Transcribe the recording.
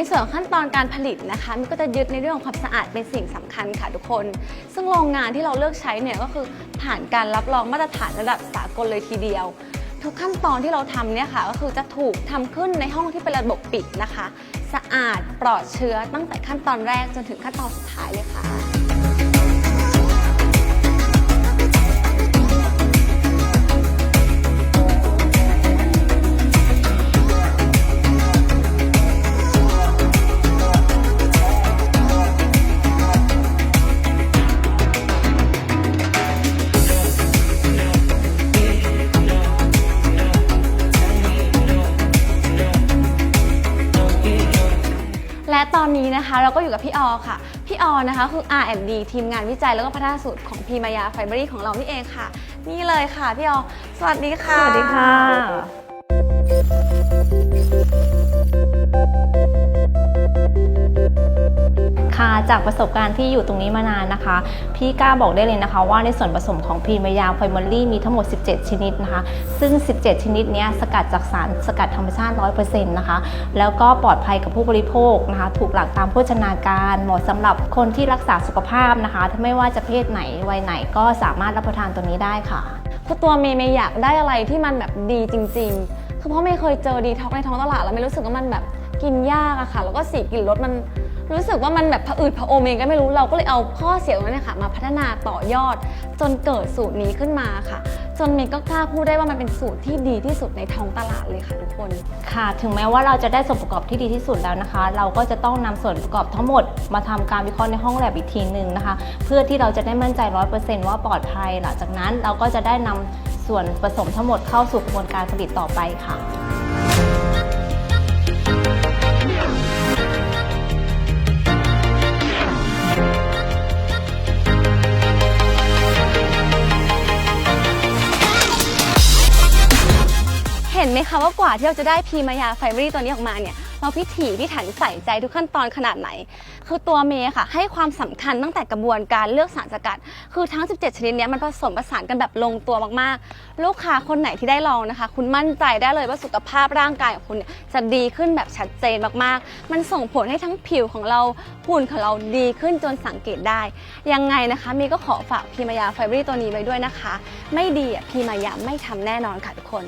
ในส่วนขั้นตอนการผลิตนะคะมันก็จะยึดในเรื่องของความสะอาดเป็นสิ่งสำคัญค่ะทุกคน ซึ่งโรงงานที่เราเลือกใช้เนี่ยก็คือผ่านการรับรองมาตรฐานระดับสากลเลยทีเดียว ทุกขั้นตอนที่เราทำเนี่ยค่ะก็คือจะถูกทำขึ้นในห้องที่เป็นระบบปิดนะคะ สะอาดปลอดเชื้อตั้งแต่ขั้นตอนแรกจนถึงขั้นตอนสุดท้ายเลยค่ะ และตอนนี้นะคะเราก็อยู่กับพี่ออค่ะ พี่ออนะคะคือ R&D ทีมงานวิจัยแล้วก็พัฒนาสูตรของพีมายาไฟเบอรี่ของเรานี่เองค่ะ นี่เลยค่ะพี่ออสวัสดีค่ะ สวัสดีค่ะ จากประสบการณ์ที่อยู่ตรงนี้มานานนะคะ พี่กล้าบอกได้เลยนะคะ ว่าในส่วนผสมของพรีเมยาไฟมอลลี่มีทั้งหมด 17 ชนิดนะคะ ซึ่ง 17 ชนิดนี้สกัดจากสารสกัดธรรมชาติ 100%นะคะ แล้วก็ปลอดภัยกับผู้บริโภคนะคะ ถูกหลักตามโภชนาการเหมาะสำหรับคนที่รักษาสุขภาพนะคะไม่ว่าจะเพศไหนวัยไหนก็สามารถรับประทานตัวนี้ได้ค่ะคือตัวเมย์เมย์อยากได้อะไรที่มันแบบดีจริง ๆ คือเพราะเมย์เคยเจอดีท็อกในท้องตลาดแล้วเมย์รู้สึกว่ามันแบบกินยากอะค่ะ แล้วก็สีกลิ่นรสมัน รู้สึกว่ามันแบบผะอืดผะอมเองก็ไม่รู้เราก็เลยเอาข้อเสียตรงนั้นนยคะมาพัฒนาต่อยอด จนเกิดสูตรนี้ขึ้นมาค่ะ จนเมย์ก็กล้าพูดได้ว่ามันเป็นสูตรที่ดีที่สุดในท้องตลาดเลยค่ะทุกคน ค่ะ ถึงแม้ว่าเราจะได้ส่วนประกอบที่ดีที่สุดแล้วนะคะ เราก็จะต้องนำส่วนประกอบทั้งหมดมาทำการวิเคราะห์ในห้องแลบอีกทีหนึ่งนะคะ เพื่อที่เราจะได้มั่นใจ100%ว่าปลอดภัย หลังจากนั้นเราก็จะได้นำส่วนผสมทั้งหมดเข้าสู่กระบวนการผลิตต่อไปค่ะ นไหมคะว่ากว่าที่เราจะได้พีมายาไฟเบอรี่ตัวนี้ออกมาเนี่ยเราพิถีพิถันใส่ใจทุกขั้นตอนขนาดไหน คือตัวเมย์ค่ะ ให้ความสำคัญตั้งแต่กระบวนการเลือกสารสกัด คือทั้ง 17 ชนิดนี้มันผสมผสานกันแบบลงตัวมากๆ ลูกค้าคนไหนที่ได้ลองนะคะ คุณมั่นใจได้เลยว่าสุขภาพร่างกายของคุณจะดีขึ้นแบบชัดเจนมากๆ มันส่งผลให้ทั้งผิวของเราหุ่นของเราดีขึ้นจนสังเกตได้ ยังไงนะคะเมย์ก็ขอฝากพีมายาไฟเบอรี่ตัวนี้ไว้ด้วยนะคะ ไม่ดีอะพีมายาไม่ทำแน่นอนค่ะทุกคน